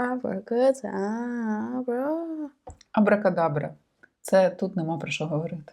Абракадабра. Абракадабра. Це тут нема про що говорити.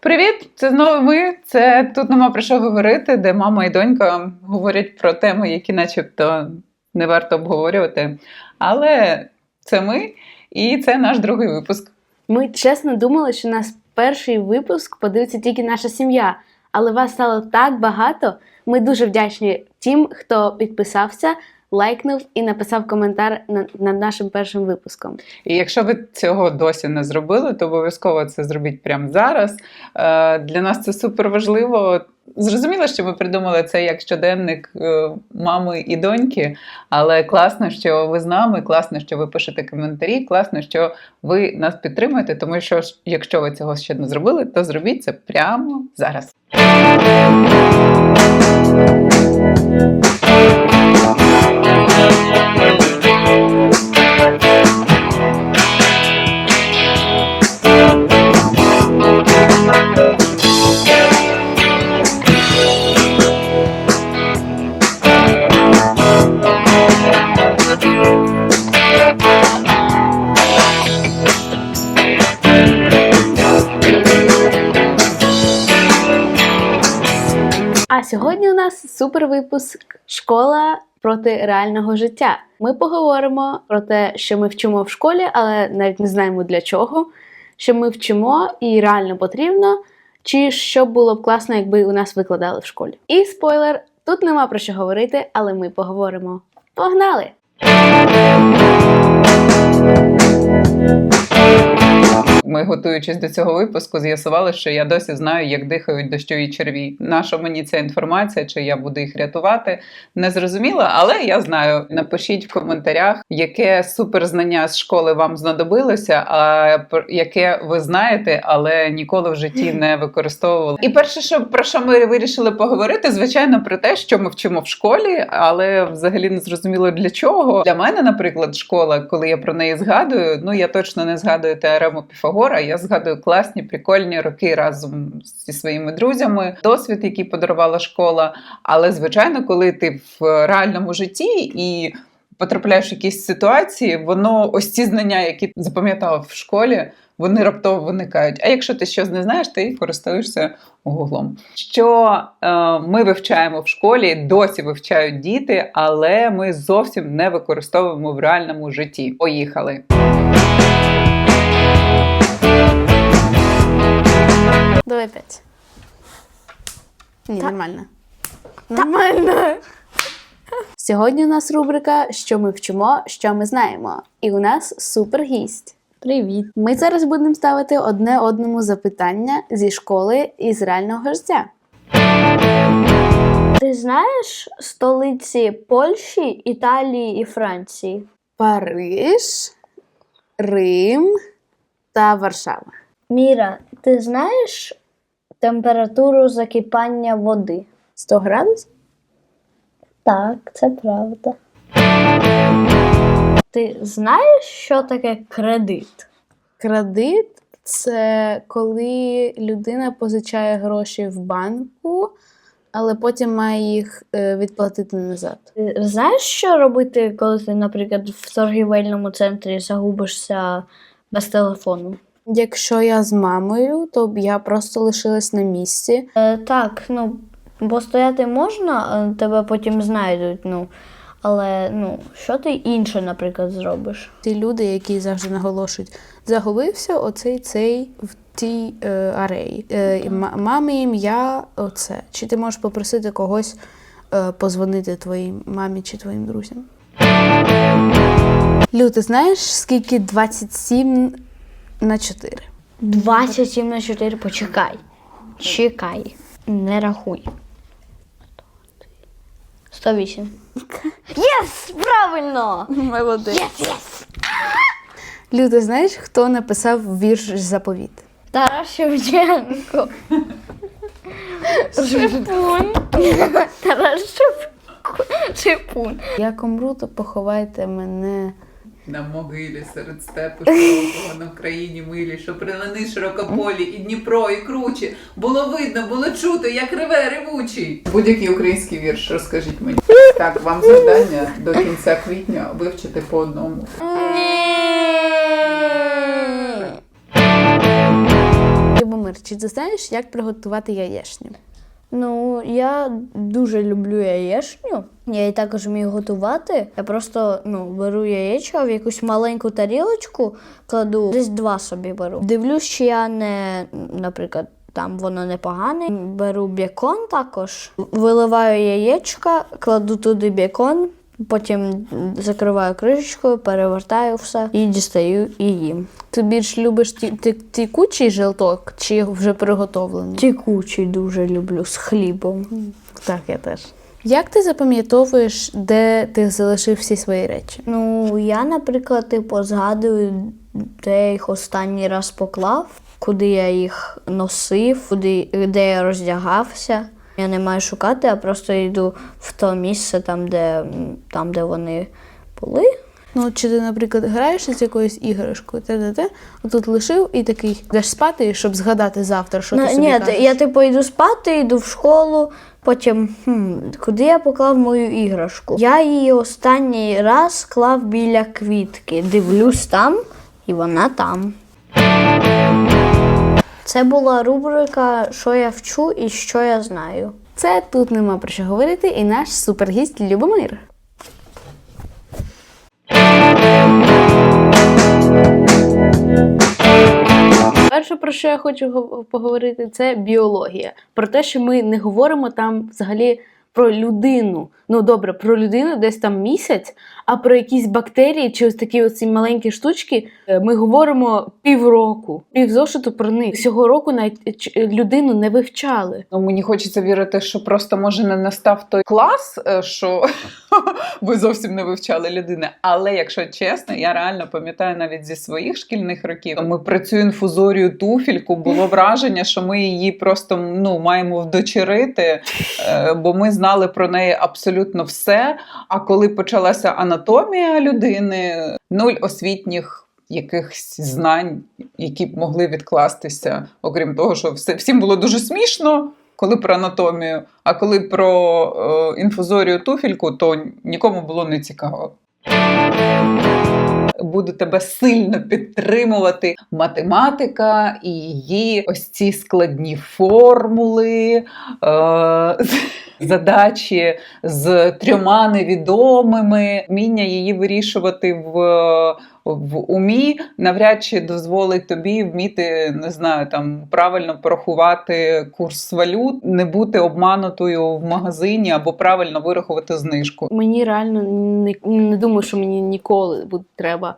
Привіт! Це знову ми. Це тут нема про що говорити, де мама і донька говорять про теми, які начебто не варто обговорювати. Але це ми, і це наш другий випуск. Ми чесно думали, що наш перший випуск подивиться тільки наша сім'я, але вас стало так багато. Ми дуже вдячні тим, хто підписався, лайкнув і написав коментар на- над нашим першим випуском. І якщо ви цього досі не зробили, то обов'язково це зробіть прямо зараз. Е, Для нас це супер важливо. Зрозуміло, що ми придумали це як щоденник е, мами і доньки, але класно, що ви з нами, класно, що ви пишете коментарі, класно, що ви нас підтримуєте, тому що якщо ви цього ще не зробили, то зробіть це прямо зараз. Сьогодні у нас супер випуск Школа проти реального життя. Ми поговоримо про те, що ми вчимо в школі, але навіть не знаємо для чого. Що ми вчимо і реально потрібно, чи що було б класно, якби у нас викладали в школі. І спойлер, тут нема про що говорити, але ми поговоримо. Погнали! Ми, готуючись до цього випуску, з'ясували, що я досі знаю, як дихають дощові черві. Наша мені ця інформація, чи я буду їх рятувати, не зрозуміла, але я знаю. Напишіть в коментарях, яке суперзнання з школи вам знадобилося, а яке ви знаєте, але ніколи в житті не використовували. І перше, що про що ми вирішили поговорити, звичайно, про те, що ми вчимо в школі, але взагалі не зрозуміло для чого. Для мене, наприклад, школа, коли я про неї згадую, ну я точно не згадую теорему Піфагора. Я згадую класні, прикольні роки разом зі своїми друзями, досвід, який подарувала школа. Але звичайно, коли ти в реальному житті і потрапляєш в якісь ситуації, воно ось ці знання, які запам'ятав в школі. Вони раптово виникають. А якщо ти щось не знаєш, ти користуєшся гуглом. Що е, ми вивчаємо в школі, досі вивчають діти, але ми зовсім не використовуємо в реальному житті. Поїхали. Давай п'ять. Ні, нормально. Нормально. Сьогодні у нас рубрика Що ми вчимо, що ми знаємо. І у нас супергість. Привіт! Ми зараз будемо ставити одне одному запитання зі школи і з реального життя. Ти знаєш столиці Польщі, Італії і Франції? Париж, Рим та Варшава. Міра, ти знаєш температуру закипання води? 100 градусів? Так, це правда. Ти знаєш, що таке кредит? Кредит це коли людина позичає гроші в банку, але потім має їх е, відплатити назад. Ти знаєш, що робити, коли ти, наприклад, в торгівельному центрі загубишся без телефону? Якщо я з мамою, то б я просто лишилась на місці. Е, так, ну, бо стояти можна, а тебе потім знайдуть. Ну, але ну, що ти інше, наприклад, зробиш? Ті люди, які завжди наголошують, загубився оцей цей в тій е, ареї. Е, мамі ім'я оце. Чи ти можеш попросити когось е, позвонити твоїй мамі чи твоїм друзям? Лю, ти знаєш, скільки 27 на 4? 27 на 4, почекай. Чекай. Не рахуй. 108. Єс! Правильно! Молодець. Єс, єс! Лю, знаєш, хто написав вірш заповіт? Тарас Шевченко. Шипун. Тарас Шипун. Шипун. Як умру, то поховайте мене. На могилі серед степу широкого на Україні милі, що прилини широкополі, і Дніпро, і кручі. Було видно, було чути, як реве ревучий. Будь-який український вірш, розкажіть мені. Так, вам завдання до кінця квітня вивчити по одному. Любомир, чи знаєш, як приготувати яєчню? Ну, я дуже люблю яєчню. Я її також вмію готувати. Я просто ну, беру яєчко в якусь маленьку тарілочку, кладу десь два собі беру. Дивлюсь, чи я не, наприклад, там воно непогане. Беру бекон також, виливаю яєчка, кладу туди бекон, потім закриваю кришечкою, перевертаю все і дістаю і їм. Ти більш любиш ті, ті, тікучий желток чи вже приготовлений? Тікучий дуже люблю з хлібом. Так, я теж. Як ти запам'ятовуєш, де ти залишив всі свої речі? Ну, я, наприклад, типу, згадую, де я їх останній раз поклав, куди я їх носив, куди, де я роздягався. Я не маю шукати, а просто йду в то місце, там, де, там, де вони були. Ну, чи ти, наприклад, граєшся з якоюсь іграшкою, те, те, те, отут лишив і такий йдеш спати, щоб згадати завтра, що ти Ну, собі ні, кажеш. я типу йду спати, йду в школу, потім хм, куди я поклав мою іграшку? Я її останній раз клав біля квітки. Дивлюсь там, і вона там. Це була рубрика Що я вчу і що я знаю. Це тут нема про що говорити, і наш супергість Любомир. Перше, про що я хочу поговорити, це біологія. Про те, що ми не говоримо там взагалі про людину. Ну добре, про людину десь там місяць, а про якісь бактерії чи ось такі оці маленькі штучки е, ми говоримо півроку, півзошиту про них. Цього року навіть ч- людину не вивчали. Ну, мені хочеться вірити, що просто може не настав той клас, е, що ви зовсім не вивчали людини. Але якщо чесно, я реально пам'ятаю навіть зі своїх шкільних років. Ми про цю інфузорію туфільку було враження, що ми її просто ну маємо вдочерити, е, бо ми знали про неї абсолютно все. А коли почалася анатомія людини, нуль освітніх якихось знань, які б могли відкластися, окрім того, що все, всім було дуже смішно. Коли про анатомію, а коли про е, інфузорію туфільку, то нікому було не цікаво. Буду тебе сильно підтримувати. Математика і її ось ці складні формули, е, задачі з трьома невідомими, вміння її вирішувати в, в умі, навряд чи дозволить тобі вміти, не знаю, там правильно порахувати курс валют, не бути обманутою в магазині або правильно вирахувати знижку. Мені реально не, не думаю, що мені ніколи буде треба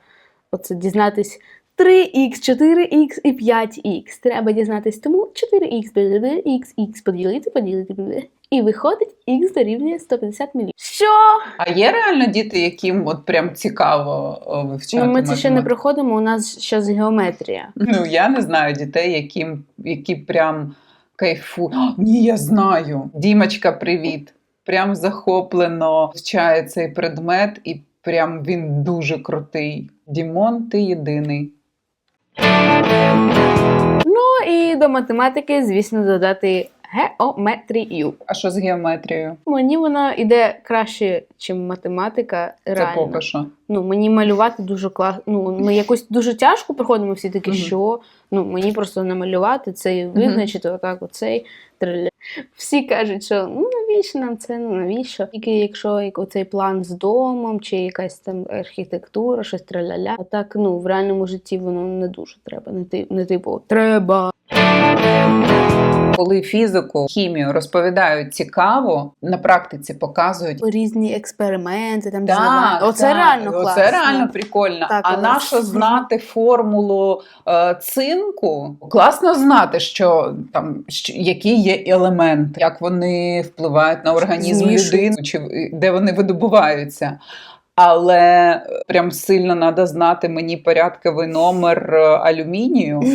оце дізнатись 3х, 4х і 5х. Треба дізнатись тому 4х поділити х, х поділити, поділити, поділити. І виходить х дорівнює 150 мільйонів. Що? А є реально діти, яким от прям цікаво вивчати? Ну, ми це ще не проходимо, у нас зараз геометрія. Ну, я не знаю дітей, яким, які прям кайфу. О, ні, я знаю. Дімочка, привіт. Прям захоплено вивчає цей предмет, і прям він дуже крутий. Дімон, ти єдиний. Ну і до математики, звісно, додати геометрію. А що з геометрією? Мені вона йде краще, ніж математика. Це Реально. поки що. Ну, мені малювати дуже класно. Ну, ми якось дуже тяжко проходимо всі такі, Мгм. що ну, мені просто намалювати це і визначити отак, оцей триля. Всі кажуть, що ну навіщо нам це? Ну навіщо? Тільки якщо як оцей план з домом, чи якась там архітектура, щось траляля. А так, ну в реальному житті воно не дуже треба. Не ти не типу треба. Коли фізику, хімію розповідають цікаво, на практиці показують. Різні експерименти там Так. Оце так, реально класно. Оце реально прикольно. Так, а нащо знати формулу е, цинку? Класно знати, що там що, які є елементи, як вони впливають на організм Змішуються. людини, чи де вони видобуваються. Але прям сильно треба знати мені порядковий номер е, алюмінію.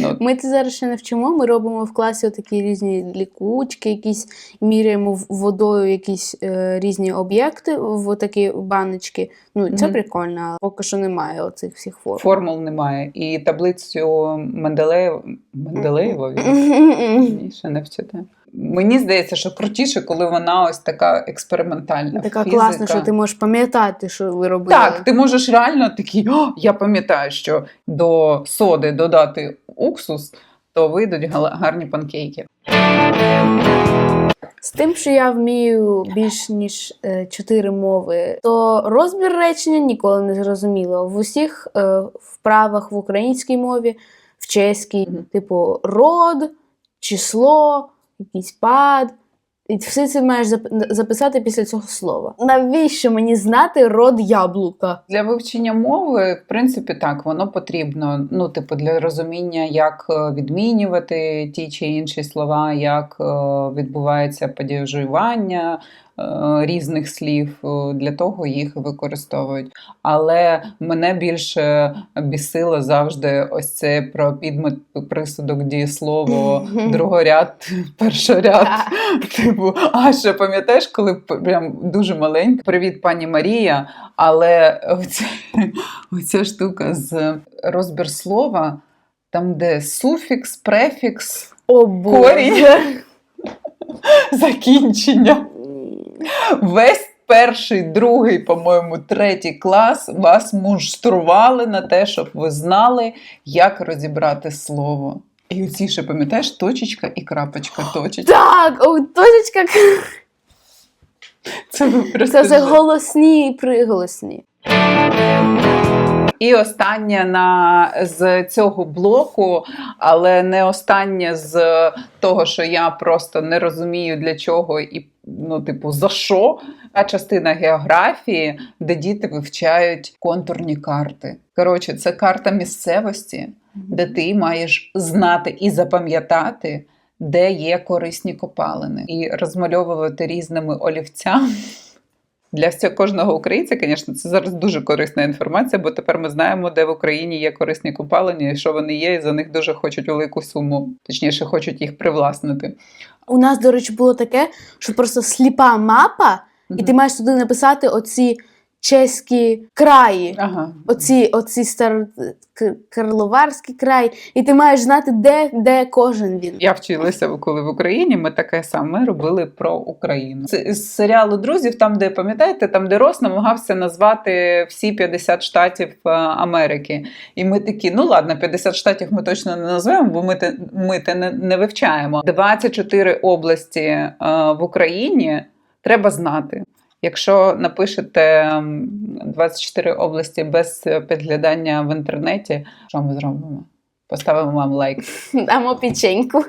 Ну, Ми це зараз ще не вчимо. Ми робимо в класі такі різні лікучки, якісь міряємо в- водою якісь е, різні об'єкти в такі баночки. Ну це прикольно, але поки що немає оцих всіх форм. формул немає. І таблицю Менделеєва Менделеєва він ще не вчите. Мені здається, що крутіше, коли вона ось така експериментальна. Така фізика. класна, що ти можеш пам'ятати, що ви робили. Так, ти можеш реально такий, О, я пам'ятаю, що до соди додати уксус, то вийдуть гарні панкейки. З тим, що я вмію більш ніж е, чотири мови, то розбір речення ніколи не зрозуміло. В усіх е, вправах в українській мові, в чеській, типу род, число, якийсь пад. І все це маєш зап- записати після цього слова. Навіщо мені знати род яблука? Для вивчення мови, в принципі, так, воно потрібно. Ну, типу, для розуміння, як е, відмінювати ті чи інші слова, як е, відбувається подіжування різних слів, е, для того їх використовують. Але мене більше бісило завжди ось це про підмет присудок дієслово, другоряд, першоряд. Типу, а ще пам'ятаєш, коли прям дуже маленька. Привіт, пані Марія. Але оця, оця штука з розбір слова, там, де суфікс, префікс, О, корінь, закінчення. Весь перший, другий, по-моєму, третій клас вас муштрували на те, щоб ви знали, як розібрати слово. І оці ще пам'ятаєш точечка і крапочка, точечка. Так, о, точечка. Це ви просто Це голосні і приголосні. І останнє на з цього блоку, але не останнє з того, що я просто не розумію для чого і ну, типу, за що. Та частина географії, де діти вивчають контурні карти. Коротше, це карта місцевості, де ти маєш знати і запам'ятати, де є корисні копалини, і розмальовувати різними олівцями. Для всього кожного українця, звісно, це зараз дуже корисна інформація, бо тепер ми знаємо, де в Україні є корисні купалення, і що вони є, і за них дуже хочуть велику суму, точніше, хочуть їх привласнити. У нас, до речі, було таке, що просто сліпа мапа, і ти маєш туди написати оці чеські краї. Ага. Оці, оці стар... Карловарський край, і ти маєш знати, де, де кожен він. Я вчилася, коли в Україні. Ми таке саме робили про Україну. Це з серіалу друзів, там, де пам'ятаєте, там де Рос намагався назвати всі 50 штатів е, Америки. І ми такі, ну ладно, 50 штатів ми точно не назвемо, бо ми те, ми те не, не вивчаємо. 24 області е, в Україні треба знати. Якщо напишете 24 області без підглядання в інтернеті, що ми зробимо? Поставимо вам лайк. Дамо печеньку.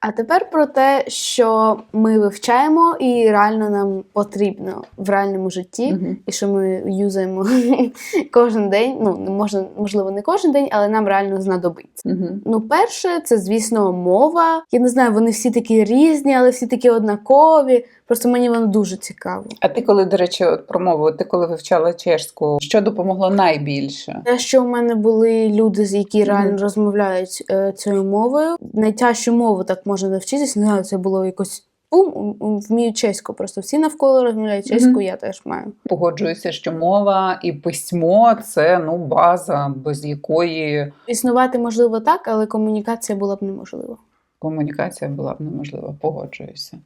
А тепер про те, що ми вивчаємо і реально нам потрібно в реальному житті, Мгм. і що ми юзаємо кожен день. Ну, не можна, можливо, не кожен день, але нам реально знадобиться. Мгм. Ну, перше, це, звісно, мова. Я не знаю, вони всі такі різні, але всі такі однакові. Просто мені воно дуже цікаво. А ти коли, до речі, от про мову, ти коли вивчала чешську, що допомогло найбільше? Те, що у мене були люди, з які реально розмовляють е, цією мовою. Найтяжчу мову так можна навчитись. Не знаю, це було якось. Ум, вмію чеську, просто всі навколо розмовляють чеську, Мгм. я теж маю. Погоджуюся, що мова і письмо це ну база, без якої Існувати можливо так, але комунікація була б неможлива. Комунікація була б неможлива. Погоджуюся.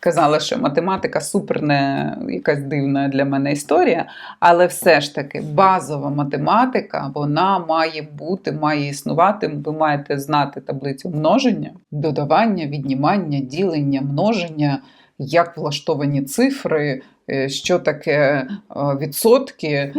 Казала, що математика супер не якась дивна для мене історія, але все ж таки базова математика вона має бути, має існувати. Ви маєте знати таблицю множення, додавання, віднімання, ділення, множення, як влаштовані цифри, е, що таке е, відсотки, е,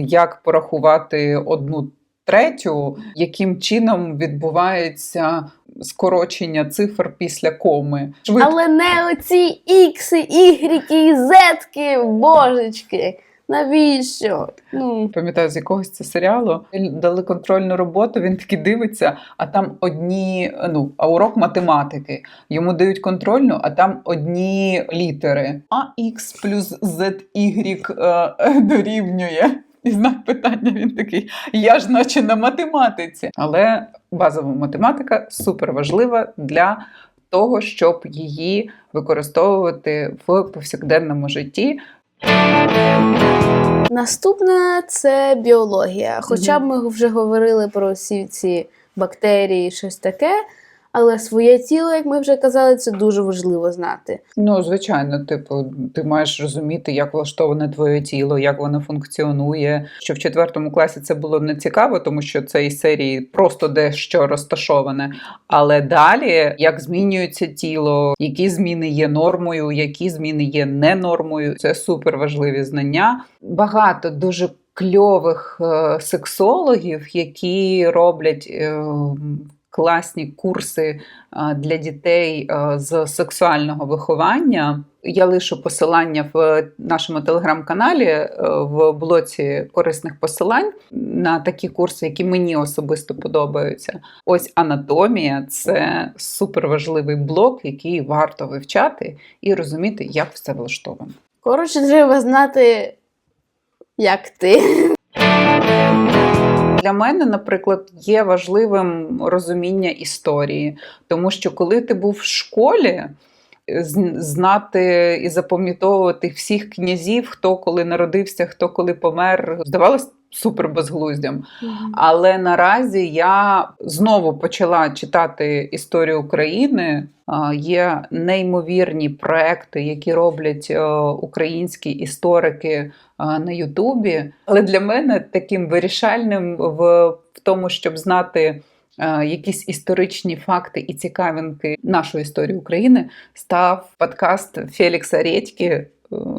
як порахувати одну третю, яким чином відбувається скорочення цифр після коми. Швидко. Але не оці ікси, ігріки і зетки, божечки. Навіщо? Ну, Пам'ятаю, з якогось це серіалу дали контрольну роботу. Він таки дивиться, а там одні, ну, а урок математики. Йому дають контрольну, а там одні літери. АХ плюс ZY е, дорівнює. І знак питання він такий: я ж наче на математиці. Але базова математика супер важлива для того, щоб її використовувати в повсякденному житті. Наступне це біологія. Хоча б ми вже говорили про всі ці бактерії, щось таке. Але своє тіло, як ми вже казали, це дуже важливо знати. Ну, звичайно, типу, ти маєш розуміти, як влаштоване твоє тіло, як воно функціонує. Що в четвертому класі це було не цікаво, тому що це із серії просто дещо розташоване. Але далі як змінюється тіло, які зміни є нормою, які зміни є не нормою. Це супер важливі знання. Багато дуже. Кльових е, сексологів, які роблять е, класні курси для дітей з сексуального виховання. Я лишу посилання в нашому телеграм-каналі е, в блоці корисних посилань на такі курси, які мені особисто подобаються. Ось анатомія це суперважливий блок, який варто вивчати і розуміти, як все влаштовано. Коротше, треба знати, як ти. Для мене, наприклад, є важливим розуміння історії, тому що коли ти був в школі, з- знати і запам'ятовувати всіх князів, хто коли народився, хто коли помер, здавалось супер безглуздям. Але наразі я знову почала читати історію України. Є неймовірні проекти, які роблять е, українські історики на Ютубі. Але для мене таким вирішальним в, в тому, щоб знати. е, Якісь історичні факти і цікавинки нашої історії України став подкаст Фелікса Редьки.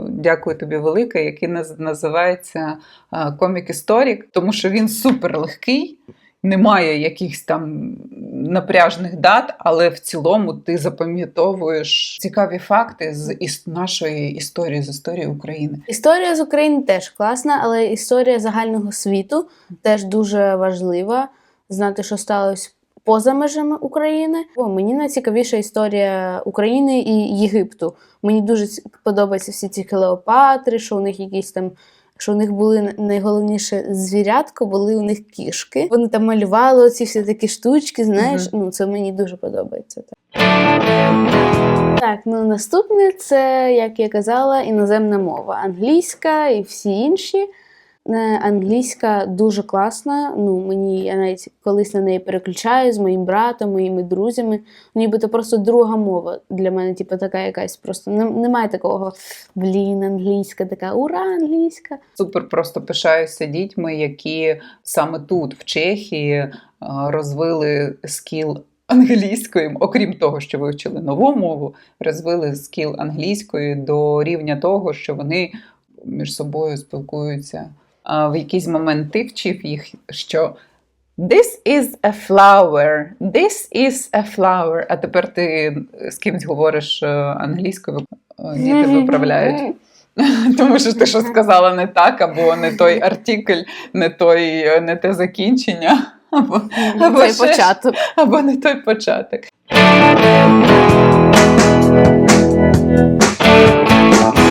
Дякую тобі велике, який називається е, Комік Історік, тому що він супер легкий, немає якихось там напряжних дат, але в цілому ти запам'ятовуєш цікаві факти з іс- нашої історії, з історії України. Історія з України теж класна, але історія загального світу теж дуже важлива. Знати, що сталося поза межами України. О, мені найцікавіша історія України і Єгипту. Мені дуже подобаються всі ці Клеопатри, що у них якісь там. Що у них були найголовніше звірятко, були у них кішки. Вони там малювали оці всі такі штучки, знаєш. Ну, це мені дуже подобається. Так. Так, ну наступне це, як я казала, іноземна мова. Англійська і всі інші. Е, Англійська дуже класна. Ну, мені я навіть колись на неї переключаю з моїм братом, моїми друзями. Ніби це просто друга мова для мене, типу, така якась. Просто немає такого блін, англійська, така ура, англійська. Супер просто пишаюся дітьми, які саме тут, в Чехії, е, розвили скіл англійської, окрім того, що вивчили нову мову, розвили скіл англійської до рівня того, що вони між собою спілкуються. А в якийсь момент ти вчив їх, що This is a flower, this is a flower. А тепер ти з кимось говориш е, англійською, е, діти виправляють. Тому що ти що сказала не так, або не той артикль, не, той, не те закінчення, або, або, Цей ще- початок. або не той початок.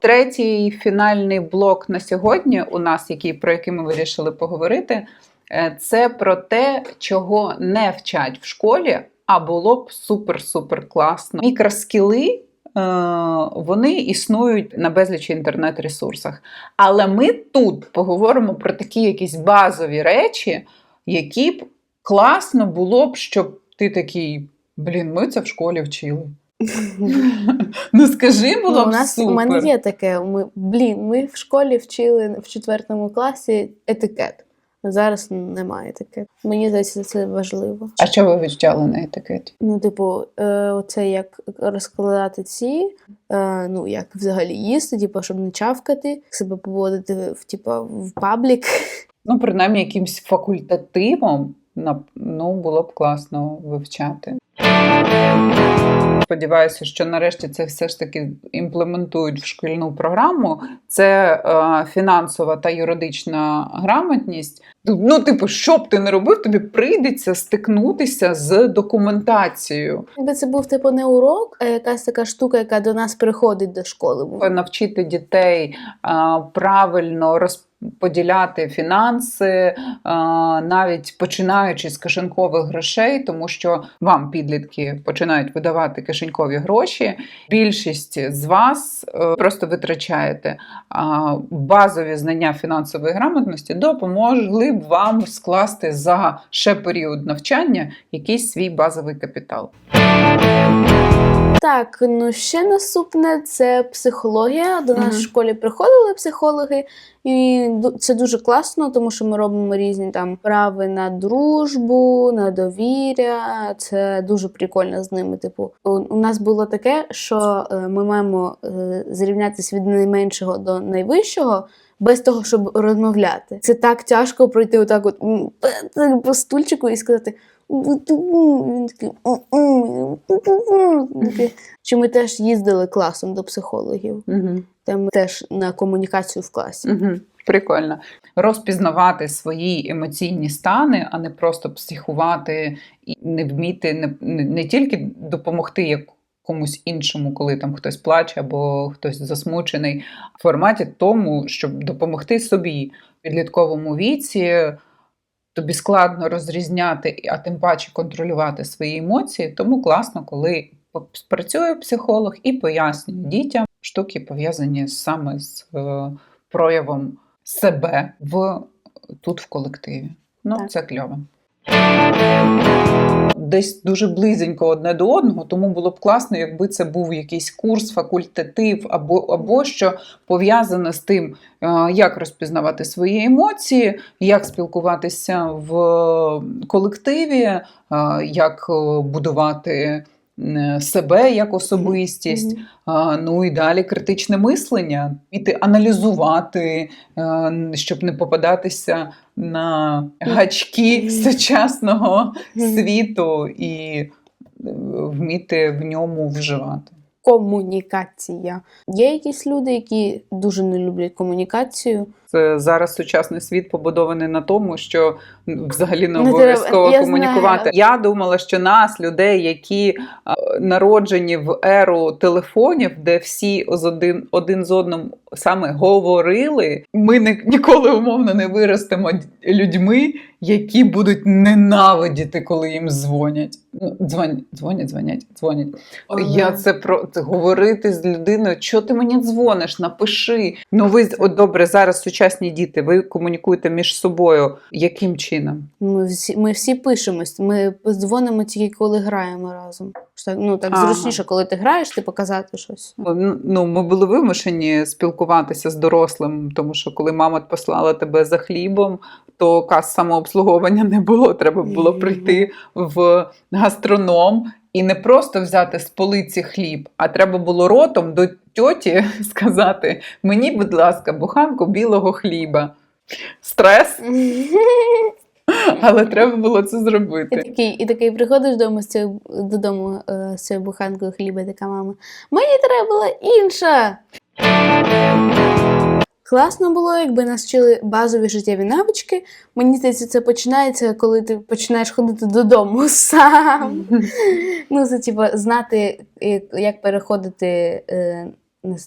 Третій фінальний блок на сьогодні у нас, який, про який ми вирішили поговорити, е, це про те, чого не вчать в школі, а було б супер-супер класно. Мікроскіли. е, Вони існують на безлічі інтернет-ресурсах. Але ми тут поговоримо про такі якісь базові речі, які б класно було б, щоб ти такий, блін, ми це в школі вчили. Ну скажи, було Ну, б у нас супер. у мене є таке. Ми, блін, ми в школі вчили в четвертому класі етикет. Зараз немає таке. Мені здається, це важливо. А що ви вивчали на етикеті? Ну, типу, е, оце як розкладати ці, е, ну як взагалі їсти, типу, щоб не чавкати, себе поводити в типу, в паблік. Ну, принаймні, якимсь факультативом ну, було б класно вивчати. Сподіваюся, що нарешті це все ж таки імплементують в шкільну програму. Це е, фінансова та юридична грамотність. Ну, типу, що б ти не робив, тобі прийдеться стикнутися з документацією. Якби це був типу не урок, а якась така штука, яка до нас приходить до школи. навчити дітей а, правильно роз, поділяти фінанси, е, навіть починаючи з кишенькових грошей, тому що вам підлітки починають видавати кишенькові гроші. Більшість з вас е, просто витрачаєте. Базові знання фінансової грамотності допомогли б вам скласти за ще період навчання якийсь свій базовий капітал. Так, ну ще наступне це психологія. До нас в школі приходили психологи, і це дуже класно, тому що ми робимо різні там прави на дружбу, на довір'я. Це дуже прикольно з ними. Типу, у, у нас було таке, що е, ми маємо е, зрівнятися від найменшого до найвищого. Без того, щоб розмовляти. Це так тяжко пройти отак от по стульчику і сказати. Він такий Такий. Чи ми теж їздили класом до психологів? Угу. Там теж на комунікацію в класі. Угу. Прикольно. Розпізнавати свої емоційні стани, а не просто психувати і не вміти не, не, не тільки допомогти як комусь іншому, коли там хтось плаче або хтось засмучений, в форматі тому, щоб допомогти собі в підлітковому віці. Тобі складно розрізняти, а тим паче контролювати свої емоції, тому класно, коли працює психолог і пояснює дітям штуки, пов'язані саме з е, проявом себе в, тут в колективі. Ну, Так. це кльово. Десь дуже близенько одне до одного, тому було б класно, якби це був якийсь курс, факультатив або, або що пов'язане з тим, е, як розпізнавати свої емоції, як спілкуватися в колективі, е, як е, будувати е, себе як особистість. Ну і далі критичне мислення, вміти аналізувати, е, щоб не попадатися на гачки сучасного світу і е, вміти в ньому вживати. Комунікація. Є якісь люди, які дуже не люблять комунікацію. Це зараз сучасний світ побудований на тому, що взагалі не Не обов'язково я комунікувати. знаю. Я думала, що нас, людей, які народжені в еру телефонів, де всі з один, один з одним саме говорили, ми не, ніколи умовно не виростемо людьми, які будуть ненавидіти, коли їм дзвонять. Ну, дзвонять, дзвонять, дзвонять, дзвонять. Я це про це говорити з людиною. Що ти мені дзвониш? Напиши. Ну ви от добре, зараз сучасні діти. Ви комунікуєте між собою. Яким чином? Ми всі, ми всі пишемось. Ми дзвонимо тільки коли граємо разом. Ну так Ага. зручніше, коли ти граєш, ти показати щось. Ну, ми були вимушені спілкуватися з дорослим, тому що коли мама послала тебе за хлібом, то кас самообслуговування не було. Треба було прийти в гастроном і не просто взяти з полиці хліб, а треба було ротом до тьоті сказати: мені, будь ласка, буханку білого хліба. Стрес, але треба було це І зробити. такий, і такий приходиш додому з цією, додому е, з цією буханкою хліба, така мама. Мені треба була інша. Класно було, якби нас вчили базові життєві навички. Мені здається, це починається, коли ти починаєш ходити додому сам. Ну, це типу, знати, як- як переходити е,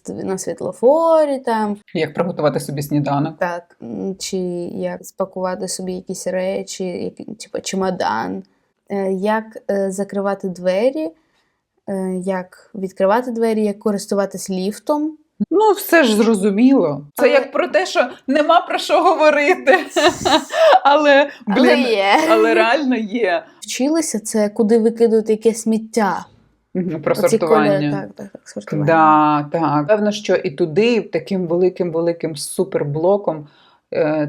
на світлофорі там, Як приготувати собі сніданок? так, чи як спакувати собі якісь речі, типу чемодан, е, як е, закривати двері, е, як відкривати двері, як користуватись ліфтом. Ну, все ж зрозуміло. Це Але- як про те, що нема про що говорити. Але, Але є. але реально є. Вчилися це, куди викидувати яке сміття. Про Оці сортування. Коли, так, так, так, сортування. Да, так. Певно, що і туди, таким великим великим суперблоком,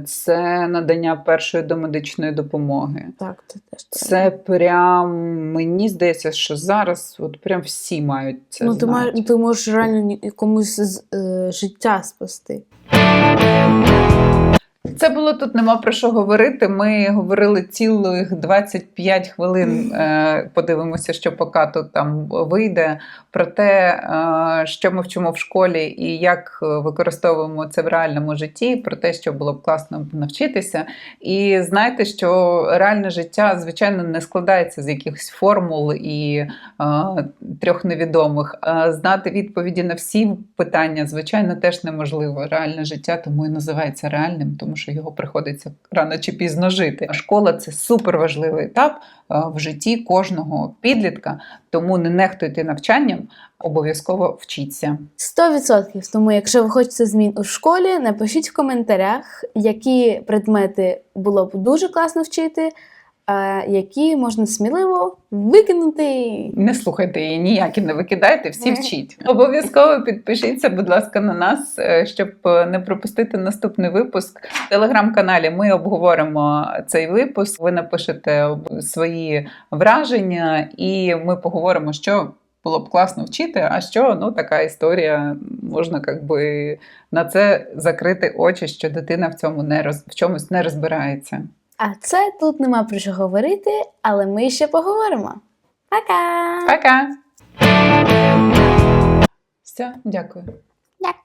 це надання першої домедичної допомоги. Так, це теж треба. Це прям мені здається, що зараз от прям всі мають це ну, ти, знати. маєш, ти можеш реально комусь з- е, життя спасти. Це було тут нема про що говорити. Ми говорили цілих 25 хвилин. е, Подивимося, що поки тут там вийде. Про те, е, що ми вчимо в школі і як використовуємо це в реальному житті, про те, що було б класно навчитися. І знайте, що реальне життя, звичайно, не складається з якихось формул і е, трьох невідомих. Знати відповіді на всі питання, звичайно, теж неможливо. Реальне життя тому і називається реальним, тому що його приходиться рано чи пізно жити. Школа це супер важливий етап е, в житті кожного підлітка, тому не нехтуйте навчанням, обов'язково вчіться. 100%. Тому, якщо ви хочете змін у школі, напишіть в коментарях, які предмети було б дуже класно вчити, які можна сміливо викинути. Не слухайте її, ніякі не викидайте, всі вчіть. Обов'язково підпишіться, будь ласка, на нас, е, щоб е, не пропустити наступний випуск. В телеграм-каналі ми обговоримо цей випуск. Ви напишете свої враження, і ми поговоримо, що. Було б класно вчити, а що ну така історія можна як би на це закрити очі, що дитина в цьому не роз в чомусь не розбирається. А це тут нема про що говорити, але ми ще поговоримо. Пока! Пока! Все, дякую. Дякую.